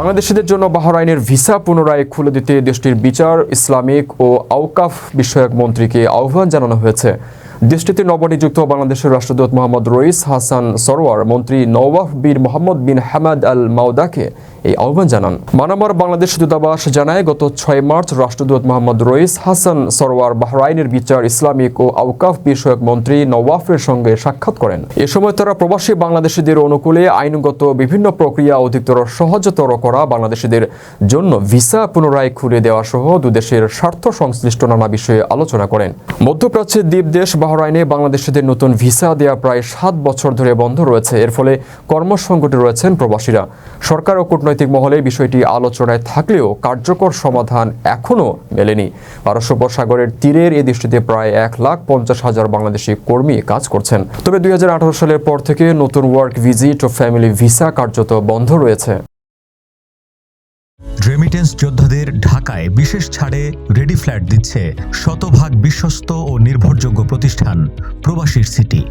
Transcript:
বাংলাদেশিদের জন্য বাহরাইনের ভিসা পুনরায় খুলে দিতে দেশটির বিচার, ইসলামিক ও আউকাফ বিষয়ক মন্ত্রীকে আহ্বান জানানো হয়েছে। দেশটিতে নবনিযুক্ত বাংলাদেশের রাষ্ট্রদূত মোহাম্মদ রইস হাসান সরোয়ার মন্ত্রী নওয়াফ বিন মোহাম্মদ বিন হামাদ আল মাউদাকে এই আহ্বান জানান। মানামার বাংলাদেশ দূতাবাস জানায়, গত ছয় মার্চ রাষ্ট্রদূত মোহাম্মদ রইস হাসান সরোয়ার বাহরাইনের বিচার ইসলামিক ও আওকাফ বিষয়ক মন্ত্রী নওয়াফের সঙ্গে সাক্ষাৎ করেন। এ সময় তারা প্রবাসী বাংলাদেশিদের অনুকূলে আইনগত বিভিন্ন প্রক্রিয়া অধিকতর সহজতর করা বাংলাদেশিদের জন্য ভিসা পুনরায় খুলে দেওয়া সহ দুদেশের স্বার্থ সংশ্লিষ্ট নানা বিষয়ে আলোচনা করেন। মধ্যপ্রাচ্যের দ্বীপ দেশ বাহরাইনে বাংলাদেশিদের নতুন ভিসা দেওয়া প্রায় সাত বছর ধরে বন্ধ রয়েছে। এর ফলে কর্মসংকটে রয়েছেন প্রবাসীরা। সরকার ও কূটনৈতিক মহলে বিষয়টি আলোচনায় থাকলেও কার্যকর সমাধান এখনও মেলেনি। পারস্য উপসাগরের তীরের এই দেশটিতে প্রায় এক লাখ পঞ্চাশ হাজার বাংলাদেশি কর্মী কাজ করছেন। তবে দুই হাজার আঠারো সালের পর থেকে নতুন ওয়ার্ক ভিজিট ও ফ্যামিলি ভিসা কার্যত বন্ধ রয়েছে। রেমিটেন্স যোদ্ধাদের ঢাকায় বিশেষ ছাড়ে রেডি ফ্ল্যাট দিচ্ছে শতভাগ বিশ্বস্ত ও নির্ভরযোগ্য প্রতিষ্ঠান প্রবাসীর সিটি।